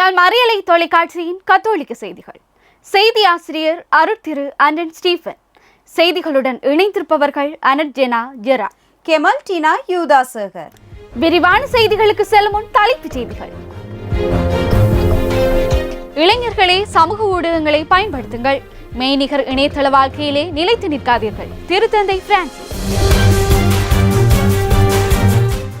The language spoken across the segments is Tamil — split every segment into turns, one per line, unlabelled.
ஜால் மறியலை தொலைக்காட்சியின் கத்தோலிக்க செய்திகள். செய்தி ஆசிரியர் அருட்திரு அண்டன் ஸ்டீஃபன் செய்திகளுடன் இணைந்திருப்பவர்கள் அனட் ஜெனா ஜெரா.
கெமல் டீனா யூதா சேகர்
விரிவான செய்திகளுக்கு செல்லும் முன் தலைப்புச் செய்திகள். இளைஞர்களே சமூக ஊடகங்களை பயன்படுத்துங்கள். மெய்நிகர் இணையதள வாழ்க்கையிலே நிலைத்து நிற்காதீர்கள். திருத்தந்தை பிரான்சிஸ்.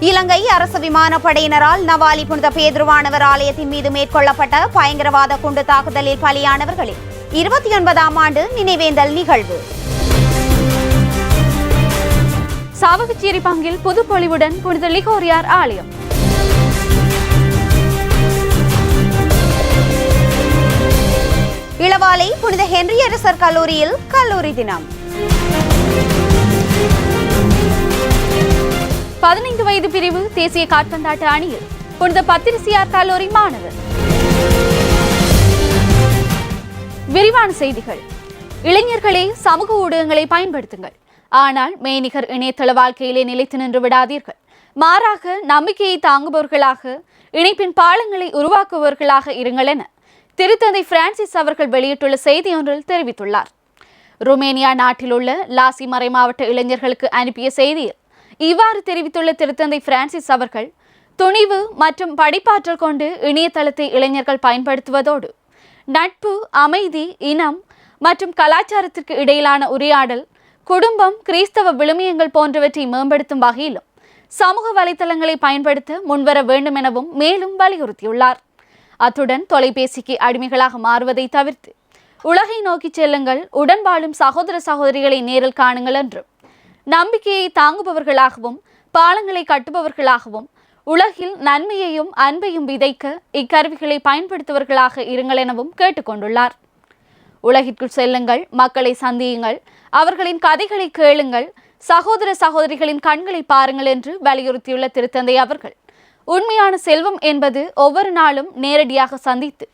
இலங்கை அரசு விமானப்படையினரால் நவாலி புனித பேதுருவானவர் ஆலயத்தின் மீது மேற்கொள்ளப்பட்ட பயங்கரவாத குண்டு தாக்குதலில் பலியானவர்களில் இருபத்தி ஒன்பதாம் ஆண்டு நினைவேந்தல் நிகழ்வு.
சாவகச்சேரி பங்கில் புதுப்பொலிவுடன் புனித லிகோரியார் ஆலயம்.
இளவாலை புனித ஹென்ரியரசர் கல்லூரியில் கல்லூரி தினம்.
பதினைந்து வயது பிரிவு தேசிய காற்பந்தாட்ட அணியில் புனித பத்திரிசியார் கல்லூரி மாணவர். விரிவான செய்திகள். இளைஞர்களே சமூக ஊடகங்களை பயன்படுத்துங்கள். ஆனால் மெய்நிகர் இணையதள வாழ்க்கையிலே நிலைத்து நின்று விடாதீர்கள். மாறாக நம்பிக்கையை தாங்குபவர்களாக இணைப்பின் பாலங்களை உருவாக்குபவர்களாக இருங்கள் என திருத்தந்தை பிரான்சிஸ் அவர்கள் வெளியிட்டுள்ள செய்தி ஒன்றில் தெரிவித்துள்ளார். ருமேனியா நாட்டில் உள்ள லாசி மறைமாவட்ட இளைஞர்களுக்கு அனுப்பிய செய்தியில் இவ்வாறு தெரிவித்துள்ள திருத்தந்தை பிரான்சிஸ் அவர்கள் துணிவு மற்றும் படிப்பாற்றல் கொண்டு இணையதளத்தை இளைஞர்கள் பயன்படுத்துவதோடு நட்பு அமைதி இனம் மற்றும் கலாச்சாரத்திற்கு இடையிலான உரையாடல் குடும்பம் கிறிஸ்தவ விழுமியங்கள் போன்றவற்றை மேம்படுத்தும் வகையிலும் சமூக வலைத்தளங்களை பயன்படுத்த முன்வர வேண்டும் எனவும் மேலும் வலியுறுத்தியுள்ளார். அத்துடன் தொலைபேசிக்கு அடிமைகளாக மாறுவதை தவிர்த்து உலகை நோக்கிச் செல்லுங்கள் உடன் வாழும் சகோதர சகோதரிகளை நேரில் காணுங்கள் என்றும் நம்பிக்கையை தாங்குபவர்களாகவும் பாலங்களை கட்டுபவர்களாகவும் உலகில் நன்மையையும் அன்பையும் விதைக்க இக்கருவிகளை பயன்படுத்துவர்களாக இருங்கள் எனவும் கேட்டுக்கொண்டுள்ளார். உலகிற்குள் செல்லுங்கள் மக்களை சந்தியுங்கள் அவர்களின் கதைகளை கேளுங்கள் சகோதர சகோதரிகளின் கண்களை பாருங்கள் என்று வலியுறுத்தியுள்ள திருத்தந்தை அவர்கள். உண்மையான செல்வம் என்பது ஒவ்வொரு நாளும் நேரடியாக சந்தித்து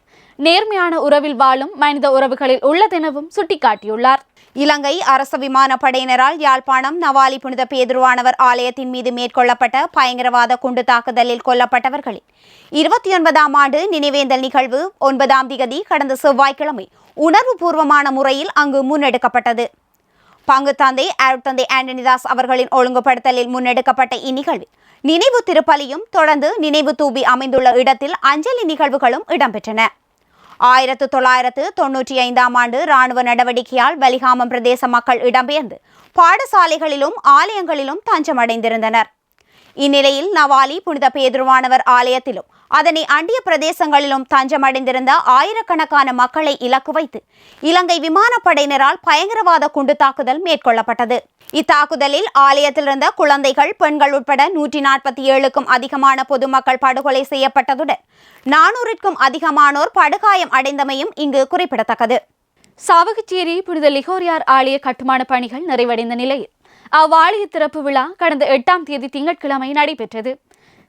நேர்மையான உறவில் வாழும் மனித உறவுகளில் உள்ளதெனவும் சுட்டிக்காட்டியுள்ளார்.
இலங்கை அரசு விமானப்படையினரால் யாழ்ப்பாணம் நவாலி புனித பேதுருவானவர் ஆலயத்தின் மீது மேற்கொள்ளப்பட்ட பயங்கரவாத குண்டு தாக்குதலில் கொல்லப்பட்டவர்களில் இருபத்தி ஒன்பதாம் ஆண்டு நினைவேந்தல் நிகழ்வு ஒன்பதாம் திகதி கடந்த செவ்வாய்க்கிழமை உணர்வுபூர்வமான முறையில் அங்கு முன்னெடுக்கப்பட்டது. பங்கு தந்தை அருட்தந்தை ஆண்டனிதாஸ் அவர்களின் ஒழுங்குபடுத்தலில் முன்னெடுக்கப்பட்ட இந்நிகழ்வில் நினைவு திருப்பலியும் தொடர்ந்து நினைவு தூபி அமைந்துள்ள இடத்தில் அஞ்சலி நிகழ்வுகளும் இடம்பெற்றன. ஆயிரத்து தொள்ளாயிரத்து தொன்னூற்றி ஐந்தாம் ஆண்டு ராணுவ நடவடிக்கையால் வலிகாமம் பிரதேச மக்கள் இடம்பெயர்ந்து பாடசாலைகளிலும் ஆலயங்களிலும் தஞ்சமடைந்திருந்தனர். இந்நிலையில் நவாலி புனித பேதுருவானவர் ஆலயத்திலும் அதனை அண்டிய பிரதேசங்களிலும் தஞ்சமடைந்திருந்த ஆயிரக்கணக்கான மக்களை இலக்கு வைத்து இலங்கை விமானப்படையினரால் பயங்கரவாத குண்டு தாக்குதல் மேற்கொள்ளப்பட்டது. இத்தாக்குதலில் ஆலயத்தில் இருந்த குழந்தைகள் பெண்கள் உட்பட நூற்றி நாற்பத்தி ஏழுக்கும் அதிகமான பொதுமக்கள் படுகொலை செய்யப்பட்டதுடன் நானூறுக்கும் அதிகமானோர் படுகாயம் அடைந்தமையும் இங்கு குறிப்பிடத்தக்கது.
சாவகச்சேரி புனித லிகோரியார் ஆலய கட்டுமான பணிகள் நிறைவடைந்த நிலையில் அவ்வாலய திறப்பு விழா கடந்த எட்டாம் தேதி திங்கட்கிழமை நடைபெற்றது.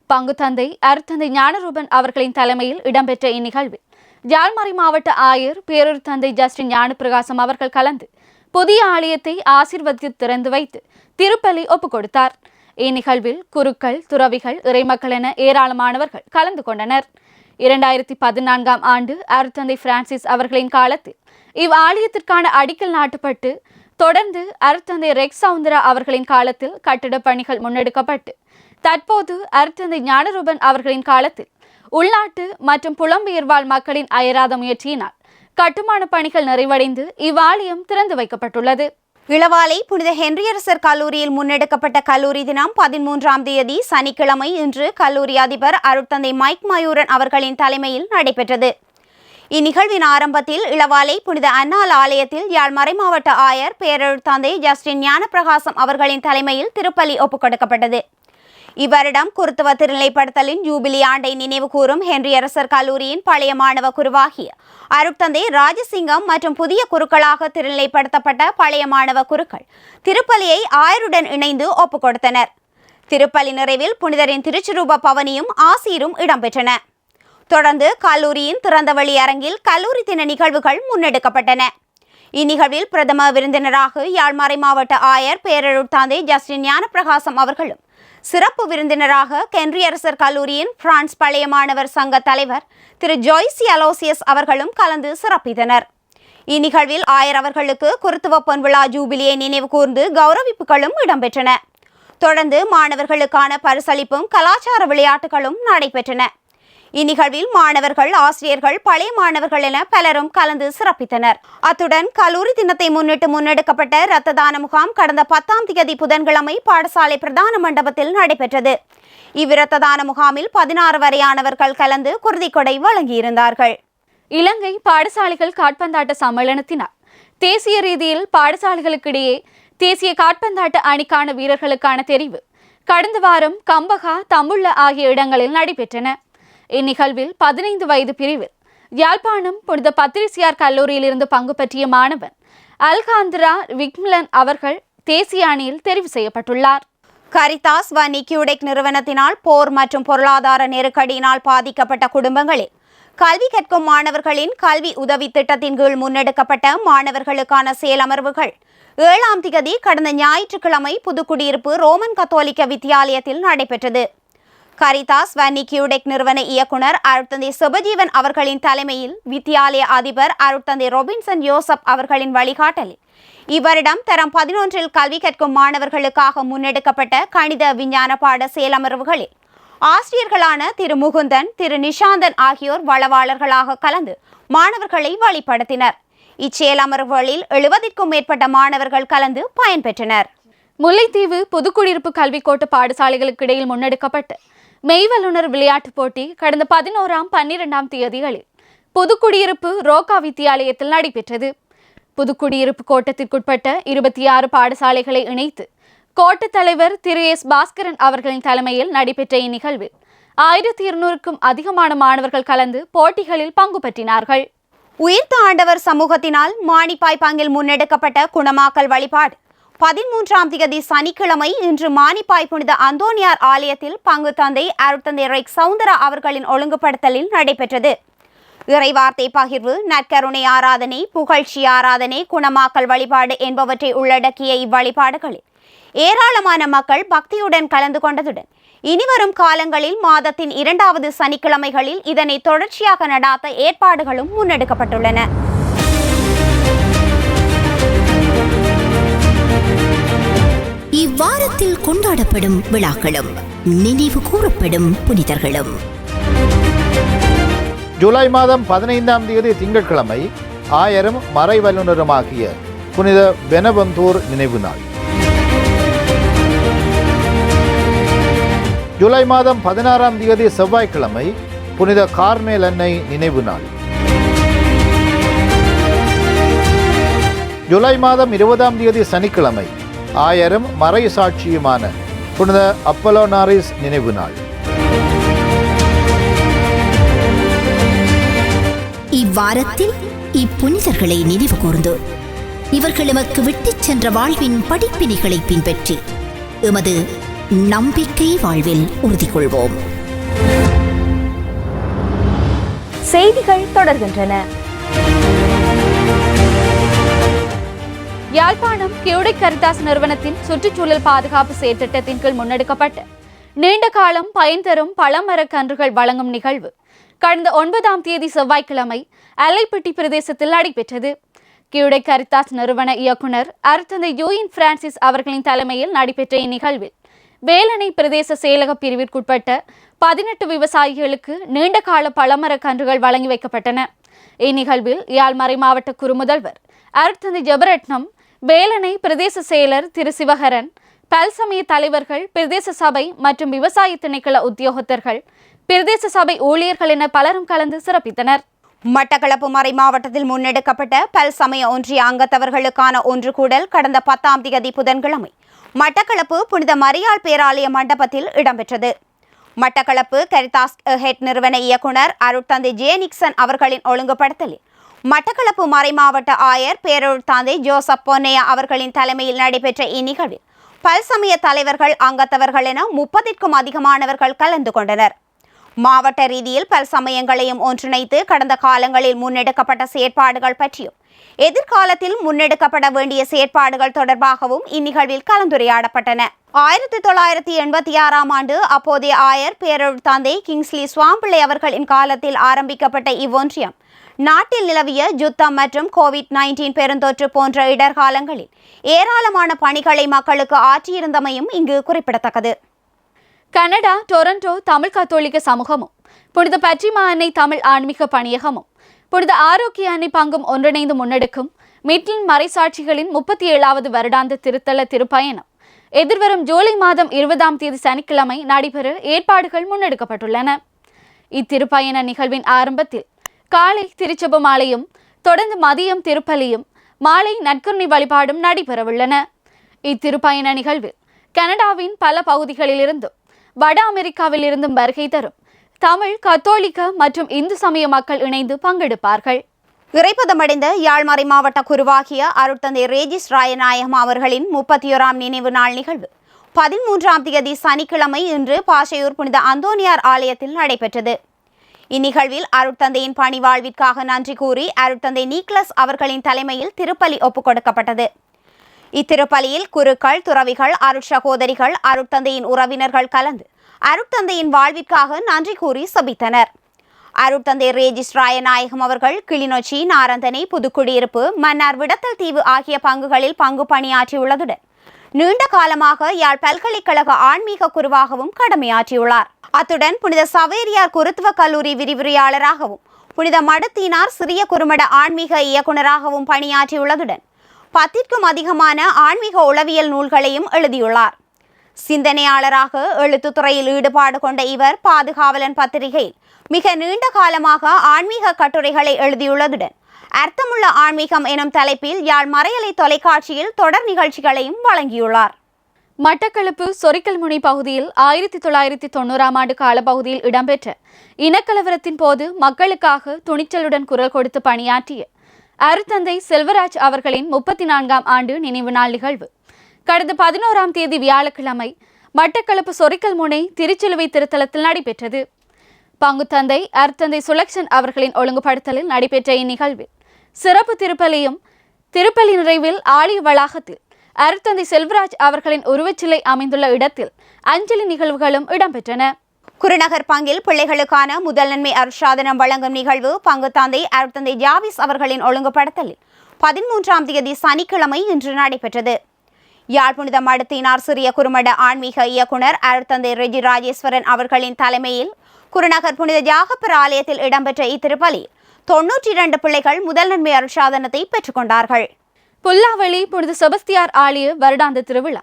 பங்கு தந்தை அருத்தந்தை ஞானரூபன் அவர்களின் தலைமையில் இடம்பெற்ற இந்நிகழ்வில் ஜால்மறை மாவட்ட ஆயர் பேரூர் தந்தை ஜஸ்டின் ஞானப்பிரகாசம் அவர்கள் கலந்து புதிய ஆலயத்தை ஆசிர்வதித்து திறந்து வைத்து திருப்பலி ஒப்புக் கொடுத்தார். இந்நிகழ்வில் குருக்கள் துறவிகள் இறைமக்கள் என ஏராளமானவர்கள் கலந்து கொண்டனர். இரண்டாயிரத்தி பதினான்காம் ஆண்டு அருத்தந்தை பிரான்சிஸ் அவர்களின் காலத்தில் இவ் ஆலயத்திற்கான அடிக்கல் நாட்டப்பட்டு தொடர்ந்து அருத்தந்தை ரெக்ஸ் சவுந்தரா அவர்களின் காலத்தில் கட்டிடப் பணிகள் முன்னெடுக்கப்பட்டு தற்போது அருத்தந்தை ஞானரூபன் அவர்களின் காலத்தில் உள்நாட்டு மற்றும் புலம்பெயர் வாழ் மக்களின் அயராத முயற்சியினால் கட்டுமான பணிகள் நிறைவடைந்து இவ்வாலயம் திறந்து வைக்கப்பட்டுள்ளது.
இளவாலை புனித ஹென்ரியரசர் கல்லூரியில் முன்னெடுக்கப்பட்ட கல்லூரி தினம் பதிமூன்றாம் தேதி சனிக்கிழமை இன்று கல்லூரி அதிபர் அருட்தந்தை மைக் மயூரன் அவர்களின் தலைமையில் நடைபெற்றது. இந்நிகழ்வின் ஆரம்பத்தில் இளவாலை புனித அன்னாள் ஆலயத்தில் யாழ் மறைமாவட்ட ஆயர் பேரருட்தந்தை ஜஸ்டின் ஞானப்பிரகாசம் அவர்களின் தலைமையில் திருப்பலி ஒப்புக் கொடுக்கப்பட்டது இவ்வருடம் குருத்துவ திருநிலைப்படுத்தலின் ஜூபிலி ஆண்டை நினைவு கூறும் ஹென்ரியரசர் கல்லூரியின் பழைய மாணவ குருவாகிய அருட்தந்தை ராஜசிங்கம் மற்றும் புதிய குருக்களாக திருநிலைப்படுத்தப்பட்ட பழைய மாணவ குருக்கள் திருப்பலியை ஆயருடன் இணைந்து ஒப்புக் கொடுத்தனர். திருப்பலி நிறைவில் புனிதரின் திருச்சிரூப பவனியும் ஆசீரும் இடம்பெற்றன. தொடர்ந்து கல்லூரியின் திறந்தவெளி அரங்கில் கல்லூரி தின நிகழ்வுகள் முன்னெடுக்கப்பட்டன. இந்நிகழ்வில் பிரதம விருந்தினராக யாழ்மறை மாவட்ட ஆயர் பேரருட்தாந்தை ஜஸ்டின் ஞானப்பிரகாசம் அவர்களும் சிறப்பு விருந்தினராக கென்றியரசர் கல்லூரியின் பிரான்ஸ் பழைய மாணவர் சங்க தலைவர் திரு ஜோய்ஸ் அலோசியஸ் அவர்களும் கலந்து சிறப்பித்தனர். இந்நிகழ்வில் ஆயர் அவர்களுக்கு குருத்துவ பொன் விழா ஜூபிலியை நினைவு கூர்ந்து கௌரவிப்புகளும் இடம்பெற்றன. தொடர்ந்து மாணவர்களுக்கான பரிசளிப்பும் கலாச்சார விளையாட்டுகளும் நடைபெற்றன. இந்நிகழ்வில் மாணவர்கள் ஆசிரியர்கள் பழைய மாணவர்கள் என பலரும் கலந்து சிறப்பித்தனர். அத்துடன் கல்லூரி தினத்தை முன்னிட்டு முன்னெடுக்கப்பட்ட இரத்த தான முகாம் கடந்த பத்தாம் தேதி புதன்கிழமை பாடசாலை பிரதான மண்டபத்தில் நடைபெற்றது. இவ்விரத்த தான முகாமில் பதினாறு வரையானவர்கள் கலந்து குருதிக்கொடை வழங்கியிருந்தார்கள்.
இலங்கை பாடசாலைகள் காட்பந்தாட்ட சம்மேளனத்தினால் தேசிய ரீதியில் பாடசாலைகளுக்கிடையே தேசிய காட்பந்தாட்ட அணிக்கான வீரர்களுக்கான தெரிவு கடந்த வாரம் கம்பகா தம்புள்ள ஆகிய இடங்களில் நடைபெற்றன. இந்நிகழ்வில் பதினைந்து வயது பிரிவில் யாழ்ப்பாணம் புனித பத்திரிசியார் கல்லூரியில் இருந்து பங்கு பற்றிய மாணவன் அல்காந்திரா விக்மிலன் அவர்கள் தேசிய அணியில் தெரிவு செய்யப்பட்டுள்ளார்.
கரிதாஸ் வ கியூடெக் நிறுவனத்தினால் போர் மற்றும் பொருளாதார நெருக்கடியினால் பாதிக்கப்பட்ட குடும்பங்களில் கல்வி கற்கும் மாணவர்களின் கல்வி உதவி திட்டத்தின் கீழ் முன்னெடுக்கப்பட்ட மாணவர்களுக்கான செயலமர்வுகள். ஏழாம் திகதி கடந்த ஞாயிற்றுக்கிழமை புதுக்குடியிருப்பு ரோமன் கத்தோலிக்க வித்தியாலயத்தில் நடைபெற்றது. கரிதாஸ் வன்னி கியூடெக் நிறுவன இயக்குனர் அருட்தந்தை சுபஜீவன் அவர்களின் தலைமையில் வித்தியாலய அதிபர் அருட்தந்தை ரொபின்சன் யோசப் அவர்களின் வழிகாட்டலில். இவரிடம் தரம் பதினொன்றில் கல்வி கற்கும் மாணவர்களுக்காக முன்னெடுக்கப்பட்ட கணித விஞ்ஞான பாட செயலமர்வுகளில் ஆசிரியர்களான திரு முகுந்தன் திரு நிஷாந்தன் ஆகியோர் வளவாளர்களாக கலந்து மாணவர்களை வழிபடுத்தினர். இச்செயலமர்வுகளில் எழுபதிற்கும் மேற்பட்ட மாணவர்கள் கலந்து பயன்பெற்றனர்.
முல்லைத்தீவு புதுக்குடியிருப்பு கல்விக்கோட்டு பாடசாலைகளுக்கு இடையில் முன்னெடுக்கப்பட்ட மெய்வல்லுனர் விளையாட்டுப் போட்டி கடந்த பதினோராம் பன்னிரெண்டாம் தேதிகளில் புதுக்குடியிருப்பு ரோகா வித்தியாலயத்தில் நடைபெற்றது. புதுக்குடியிருப்பு கோட்டத்திற்குட்பட்ட இருபத்தி ஆறு பாடசாலைகளை இணைத்து கோட்டத் தலைவர் திரு. எஸ். பாஸ்கரன் அவர்களின் தலைமையில் நடைபெற்ற இந்நிகழ்வில் ஆயிரத்தி இருநூறுக்கும் அதிகமான மாணவர்கள் கலந்து போட்டிகளில் பங்கு பற்றினார்கள்.
உயிர்த்த ஆண்டவர் சமூகத்தினால் மானிப்பாய் பங்கில் முன்னெடுக்கப்பட்ட குணமாக்கல் வழிபாடு பதிமூன்றாம் திகதி சனிக்கிழமை இன்று மானிப்பாய் புனித அந்தோனியார் ஆலயத்தில் பங்கு தந்தை அருட்தந்தை ரெக் சவுந்தரா அவர்களின் ஒழுங்குபடுத்தலில் நடைபெற்றது. இறைவார்த்தை பகிர்வு நற்கருணை ஆராதனை புகழ்ச்சி ஆராதனை குணமாக்கல் வழிபாடு என்பவற்றை உள்ளடக்கிய இவ்வழிபாடுகளில் ஏராளமான மக்கள் பக்தியுடன் கலந்து கொண்டதுடன் இனிவரும் காலங்களில் மாதத்தின் இரண்டாவது சனிக்கிழமைகளில் இதனை தொடர்ச்சியாக நடாத்த ஏற்பாடுகளும் முன்னெடுக்கப்பட்டுள்ளன.
இவ்வாரத்தில் கொண்டாடப்படும் விழாக்களும் நினைவு கூறப்படும் புனிதர்களும்.
ஜூலை மாதம் பதினைந்தாம் தேதி திங்கட்கிழமை ஆயரும் மறை வல்லுநருமாகிய புனித பெனபந்தூர் நினைவு நாள். ஜூலை மாதம் பதினாறாம் தேதி செவ்வாய்க்கிழமை புனித கார்மேல் அன்னை நினைவு நாள். ஜூலை மாதம் இருபதாம் தேதி சனிக்கிழமை ஆயரும் மறை சாட்சியுமான புனித அப்பலோனாரிஸ் நினைவு நாள்.
இவ்வாரத்தில் இப்புனிதர்களை நினைவு கூர்ந்து இவர்கள் எமக்கு விட்டுச் சென்ற வாழ்வின் படிப்பினைகளை பின்பற்றி எமது நம்பிக்கை வாழ்வில் உறுதி கொள்வோம்
செய்திகள் தொடர்கின்றன.
யாழ்ப்பாணம் கியூடை கரிதாஸ் நிறுவனத்தின் சுற்றுச்சூழல் பாதுகாப்பு செயற்திட்டத்தின் கீழ் முன்னெடுக்கப்பட்ட நீண்ட காலம் பயன் தரும் பழமரக் கன்றுகள் வழங்கும் நிகழ்வு. கடந்த ஒன்பதாம் தேதி செவ்வாய்க்கிழமை அலைப்பட்டி பிரதேசத்தில் நடைபெற்றது. கியூடை கரிதாஸ் நிறுவன இயக்குனர் அருத்தந்தை யூயின் பிரான்சிஸ் அவர்களின் தலைமையில் நடைபெற்ற இந்நிகழ்வில் வேலணை பிரதேச செயலக பிரிவிற்குட்பட்ட பதினெட்டு விவசாயிகளுக்கு நீண்ட கால பழமரக் கன்றுகள் வழங்கி வைக்கப்பட்டன. இந்நிகழ்வில் யாழ் மறை மாவட்ட குறுமுதல்வர் அருட்தந்தை ஜெபரட்னம் வேலணை பிரதேச செயலர் திரு சிவகரன் பல்சமய தலைவர்கள் பிரதேச சபை மற்றும் விவசாய திணைக்கள உத்தியோகத்தர்கள் பிரதேச சபை ஊழியர்கள் என பலரும் கலந்து சிறப்பித்தனர்.
மட்டக்களப்பு மறை மாவட்டத்தில் முன்னெடுக்கப்பட்ட பல் சமய ஒன்றிய அங்கத்தவர்களுக்கான ஒன்று கூடல் கடந்த பத்தாம் தேதி புதன்கிழமை மட்டக்களப்பு புனித மரியாள் பேராலய மண்டபத்தில் இடம்பெற்றது. மட்டக்களப்பு கரிதாஸ் ஹெட் நிறுவன இயக்குனர் அருட்தந்தை ஜே நிக்சன் அவர்களின் ஒழுங்குபடுத்தலில் மட்டக்களப்பு மறைமாவட்ட ஆயர் பேரூர் தந்தை ஜோசப் பொன்னையா அவர்களின் தலைமையில் நடைபெற்ற இந்நிகழ்வில் பல்சமய தலைவர்கள் அங்கத்தவர்கள் என முப்பதிற்கும் அதிகமானவர்கள் கலந்து கொண்டனர். மாவட்ட ரீதியில் பல சமயங்களையும் ஒன்றிணைத்து கடந்த காலங்களில் முன்னெடுக்கப்பட்ட செயற்பாடுகள் பற்றியும் எதிர்காலத்தில் முன்னெடுக்கப்பட வேண்டிய செயற்பாடுகள் தொடர்பாகவும் இந்நிகழ்வில் கலந்துரையாடப்பட்டன. ஆயிரத்தி தொள்ளாயிரத்தி எண்பத்தி ஆறாம் ஆண்டு அப்போதைய ஆயர் பேரொழு தந்தை கிங்ஸ்லி சுவாம்பிள்ளை அவர்களின் காலத்தில் ஆரம்பிக்கப்பட்ட இவ்வொன்றியம் நாட்டில் நிலவிய யுத்தம் மற்றும் கோவிட் நைன்டீன் பெருந்தொற்று போன்ற இடர்காலங்களில் ஏராளமான பணிகளை மக்களுக்கு ஆற்றியிருந்தமையும் இங்கு குறிப்பிடத்தக்கது.
கனடா டொரண்டோ தமிழ் கத்தோலிக்க சமூகமும் புனித பற்றிமா அன்னை தமிழ் ஆன்மீக பணியகமும் புனித ஆரோக்கிய அன்னை பங்கும் ஒன்றிணைந்து முன்னெடுக்கும் மிட்லின் மறைசாட்சிகளின் முப்பத்தி ஏழாவது வருடாந்த திருத்தல திருப்பயணம். எதிர்வரும் ஜூலை மாதம் இருபதாம் தேதி சனிக்கிழமை நடைபெற ஏற்பாடுகள் முன்னெடுக்கப்பட்டுள்ளன. இத்திருப்பயண நிகழ்வின் ஆரம்பத்தில் காலை திருச்செபமாலையும் தொடர்ந்து மதியம் திருப்பலியும் மாலை நற்கருணை வழிபாடும் நடைபெறவுள்ளன. இத்திருப்பயண நிகழ்வில் கனடாவின் பல பகுதிகளிலிருந்தும் வட அமெரிக்காவிலிருந்தும் வருகை தரும். தமிழ் கத்தோலிக்க மற்றும் இந்து சமய மக்கள் இணைந்து பங்கெடுப்பார்கள்.
இறைப்பதமடைந்த யாழ்மறை மாவட்ட குருவாகிய அருட்தந்தை ரேஜிஸ் ராயநாயகம் அவர்களின் முப்பத்தி ஓராம் நினைவு நாள் நிகழ்வு. பதிமூன்றாம் தேதி சனிக்கிழமை இன்று பாஷையூர் புனித அந்தோனியார் ஆலயத்தில் நடைபெற்றது. இந்நிகழ்வில் அருட்தந்தையின் பணி வாழ்விற்காக நன்றி கூறி அருட்தந்தை நீக்லஸ் அவர்களின் தலைமையில் திருப்பலி ஒப்புக் கொடுக்கப்பட்டது. இத்திருப்பலியில் குருக்கள் துறவிகள் அருட்சகோதரிகள் அருட்தந்தையின் உறவினர்கள் கலந்து அருட்தந்தையின் வாழ்விற்காக நன்றி கூறி சபித்தனர். அருட்தந்தை ரேஜிஸ் ராயநாயகம் அவர்கள் கிளிநொச்சி நாரந்தனை புதுக்குடியிருப்பு மன்னார் விடத்தல் தீவு ஆகிய பங்குகளில் பங்கு பணியாற்றியுள்ளதுடன் நீண்ட காலமாக யாழ் பல்கலைக்கழக ஆன்மீக குருவாகவும் கடமையாற்றியுள்ளார். அத்துடன் புனித சவேரியார் குருத்துவ கல்லூரி விரிவுரையாளராகவும் புனித மடத்தினார் சிறிய குறுமட ஆன்மீக இயக்குநராகவும் பணியாற்றியுள்ளதுடன் பத்திற்கும் அதிகமான ஆன்மீக உளவியல் நூல்களையும் எழுதியுள்ளார். சிந்தனையாளராக எழுத்துத்துறையில் ஈடுபாடு கொண்ட இவர் பாதுகாவலன் பத்திரிகையில் மிக நீண்ட காலமாக ஆன்மீக கட்டுரைகளை எழுதியுள்ளதுடன் அர்த்தமுள்ள ஆன்மீகம் எனும் தலைப்பில் யாழ் மறையலை தொலைக்காட்சியில் தொடர் நிகழ்ச்சிகளையும் வழங்கியுள்ளார்.
மட்டக்களப்பு சொரிக்கல்முனை பகுதியில் ஆயிரத்தி தொள்ளாயிரத்தி தொண்ணூறாம் ஆண்டு காலப்பகுதியில் இடம்பெற்ற இனக்கலவரத்தின் போது மக்களுக்காக துணிச்சலுடன் குரல் கொடுத்து பணியாற்றிய அருத்தந்தை செல்வராஜ் அவர்களின் முப்பத்தி நான்காம் ஆண்டு நினைவு நாள் நிகழ்வு. கடந்த பதினோராம் தேதி வியாழக்கிழமை மட்டக்களப்பு சொரிக்கல்முனை திருச்சிலுவை திருத்தலத்தில் நடைபெற்றது. பங்குத்தந்தை அருத்தந்தை சுலக்ஷன் அவர்களின் ஒழுங்குபடுத்தலில் நடைபெற்ற இந்நிகழ்வில் சிறப்பு திருப்பலியும் திருப்பலி நிறைவில் ஆலய வளாகத்தில் அருத்தந்தி செல்வராஜ் அவர்களின் உருவச்சிலை அமைந்துள்ள இடத்தில் அஞ்சலி நிகழ்வுகளும் இடம்பெற்றன.
குருநகர் பங்கில் பிள்ளைகளுக்கான முதல் நன்மை அருட்சாதனம் வழங்கும் நிகழ்வு பங்கு தந்தை அருட்தந்தை ஜாவிஸ் அவர்களின் ஒழுங்குபடுத்தலில். பதிமூன்றாம் தேதி சனிக்கிழமை இன்று நடைபெற்றது. யாழ் புனித மடத்தினார் சிறிய குறுமட ஆன்மீக இயக்குனர் அருட்தந்தை ரெஜி ராஜேஸ்வரன் அவர்களின் தலைமையில் குருநகர் புனித ஜாகப்பர் ஆலயத்தில் இடம்பெற்ற இத்திருப்பலி தொன்னூற்றி இரண்டு பிள்ளைகள் முதல் நன்மை அருட்சாதனத்தை பெற்றுக்கொண்டார்கள்
புல்லாவளி புனித செபஸ்தியார் ஆலய வருடாந்த திருவிழா.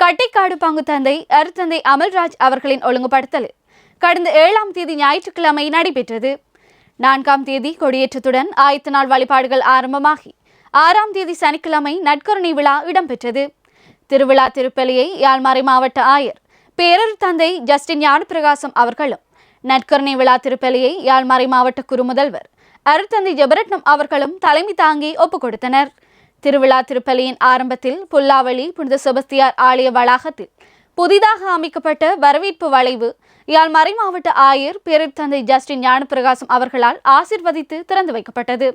கட்டைக்காடு பங்கு தந்தை அருத்தந்தை அமல்ராஜ் அவர்களின் ஒழுங்குபடுத்தலில் கடந்த ஏழாம் தேதி ஞாயிற்றுக்கிழமை நடைபெற்றது. நான்காம் தேதி கொடியேற்றத்துடன் ஆயத்த நாள் வழிபாடுகள் ஆரம்பமாகி ஆறாம் தேதி சனிக்கிழமை நட்கருணை விழா இடம்பெற்றது. திருவிழா திருப்பலியை யாழ்மறை மாவட்ட ஆயர் பேரர் தந்தை ஜஸ்டின் ஞானப்பிரகாசம் அவர்களும் நட்கருணை விழா திருப்பலியை யாழ்மறை மாவட்ட குறுமுதல்வர் அருத்தந்தை ஜெபரட்னம் அவர்களும் தலைமை தாங்கி ஒப்புக் கொடுத்தனர் திருவிழா திருப்பலியின் ஆரம்பத்தில் புல்லாவளி புனித செபஸ்தியார் ஆலய வளாகத்தில் புதிதாக அமைக்கப்பட்ட வரவேற்பு வளைவு யாழ் மறைமாவட்ட ஆயர் பேரர் தந்தை ஜஸ்டின் ஞானப்பிரகாசம் அவர்களால் ஆசிர்வதித்து திறந்து வைக்கப்பட்டது.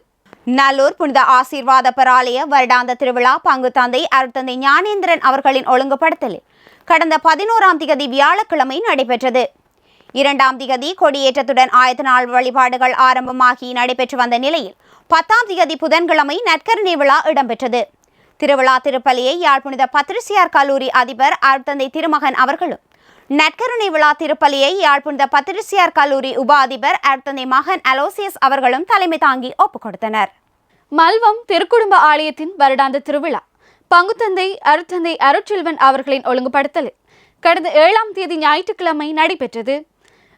நல்லூர் புனித ஆசீர்வாத பராலய வருடாந்த திருவிழா பங்கு தந்தை அருட்தந்தை ஞானேந்திரன் அவர்களின் ஒழுங்குபடுத்தலில் கடந்த பதினோராம் திகதி வியாழக்கிழமை நடைபெற்றது. இரண்டாம் திகதி கொடியேற்றத்துடன் ஆயத்த நாள் வழிபாடுகள் ஆரம்பமாகி நடைபெற்று வந்த நிலையில் பத்தாம் தேதி புதன்கிழமை நற்கருணை விழா இடம்பெற்றது. திருவிழா திருப்பலியை யாழ் புனித பத்திரிசியார் கல்லூரி அதிபர் அருத்தந்தை திருமகன் அவர்களும் நற்கருணை விழா திருப்பலியை யாழ் புனித பத்திரிசியார் கல்லூரி உப அதிபர் அருத்தந்தை மகன் அலோசியஸ் அவர்களும் தலைமை தாங்கி ஒப்புக் கொடுத்தனர்.
மல்வம் திருக்குடும்ப ஆலயத்தின் வருடாந்த திருவிழா பங்குத்தந்தை அருத்தந்தை அருட்செல்வன் அவர்களின் ஒழுங்குபடுத்தலில் கடந்த ஏழாம் தேதி ஞாயிற்றுக்கிழமை நடைபெற்றது.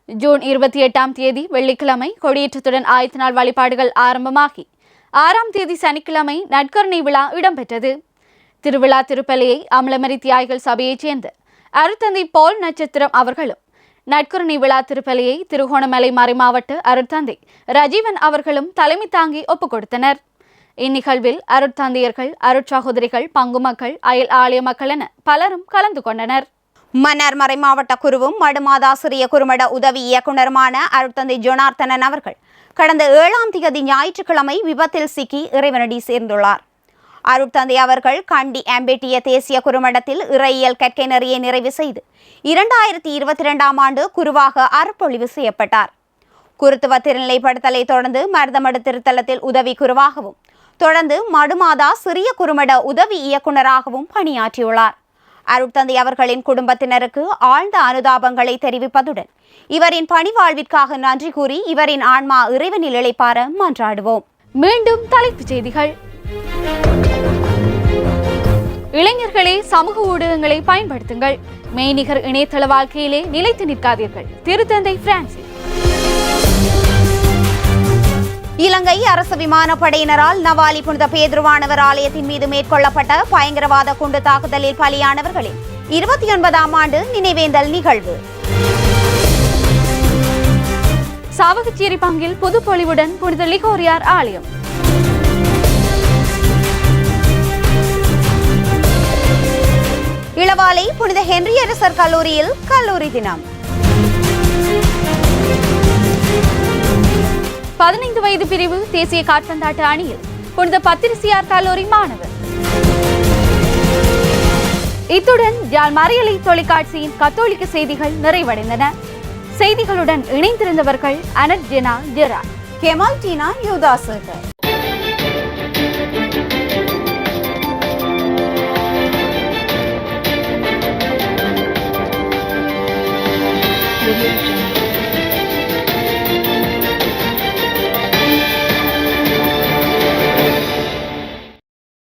ஜூன் இருபத்தி எட்டாம் தேதி வெள்ளிக்கிழமை கொடியேற்றத்துடன் ஆயத்த நாள் வழிபாடுகள் ஆரம்பமாகி. ஆறாம் தேதி சனிக்கிழமை நட்கருணை விழா இடம்பெற்றது. திருவிழா திருப்பலியை அமலமரி தியாய்கள் சபையைச் சேர்ந்த அருத்தந்தை போல் நட்சத்திரம் அவர்களும் நட்கருணை விழா திருப்பலியை திருகோணமலை மறைமாவட்ட அருட்தந்தை ரஜீவன் அவர்களும் தலைமை தாங்கி ஒப்புக் கொடுத்தனர். இந்நிகழ்வில் அருட்தந்தையர்கள் அருட்சகோதரிகள் பங்கு மக்கள் அயல் ஆலய மக்கள் என பலரும் கலந்து கொண்டனர்.
மன்னார் மறைமாவட்ட குருவும் மடுமாதா சிறிய குறுமட உதவி இயக்குனருமான அருட்தந்தை ஜொனார்த்தனன் அவர்கள் கடந்த ஏழாம் தேதி ஞாயிற்றுக்கிழமை விபத்தில் சிக்கி இறைவனடி சேர்ந்துள்ளார். அருட்தந்தை அவர்கள் கண்டி ஆம்பேட்டிய தேசிய குறுமடத்தில் இறையியல் கற்கை நெறியை நிறைவு செய்து இரண்டாயிரத்தி இருபத்தி ரெண்டாம் ஆண்டு குருவாக அறப்பொழிவு செய்யப்பட்டார். குருத்துவ திருநிலைப்படுத்தலை தொடர்ந்து மருதமடு திருத்தலத்தில் உதவி குருவாகவும் தொடர்ந்து மடுமாதா சிறிய குறுமட உதவி இயக்குனராகவும் பணியாற்றியுள்ளார். அருட்தந்தை அவர்களின் குடும்பத்தினருக்கு ஆழ்ந்த அனுதாபங்களை தெரிவிப்பதுடன் இவரின் பணிவாழ்விற்காக நன்றி கூறி இவரின் ஆன்மா இறைவனில் இழைப்பார மன்றாடுவோம்.
மீண்டும் தலைப்புச் செய்திகள். இளைஞர்களே சமூக ஊடகங்களை பயன்படுத்துங்கள். மெய்நிகர் இணையதள வாழ்க்கையிலே நிலைத்து நிற்காதீர்கள். திருத்தந்தை பிரான்சிஸ்
இலங்கை அரசு விமானப்படையினரால் நவாலி புனித பேதுருவானவர் ஆலயத்தின் மீது மேற்கொள்ளப்பட்ட பயங்கரவாத குண்டு தாக்குதலில் பலியானவர்களின் இருபத்தி ஒன்பதாம் ஆண்டு நினைவேந்தல் நிகழ்வு.
சாவகச்சேரி பங்கில் புதுப்பொலிவுடன் புனித லிகோரியார் ஆலயம்.
இளவாலை புனித ஹென்ரியரசர் கல்லூரியில் கல்லூரி தினம்.
பதினைந்து வயது பிரிவு தேசிய காற்பந்தாட்டு அணியில் புனித பத்திரிசியார் கல்லூரி மாணவர். இத்துடன் யாழ் மறையலை தொலைக்காட்சியின் கத்தோலிக்க செய்திகள் நிறைவடைந்தன. செய்திகளுடன் இணைந்திருந்தவர்கள் அனட் ஜெனா ஜெரா
கெமால் டீனா யோதாசகர்.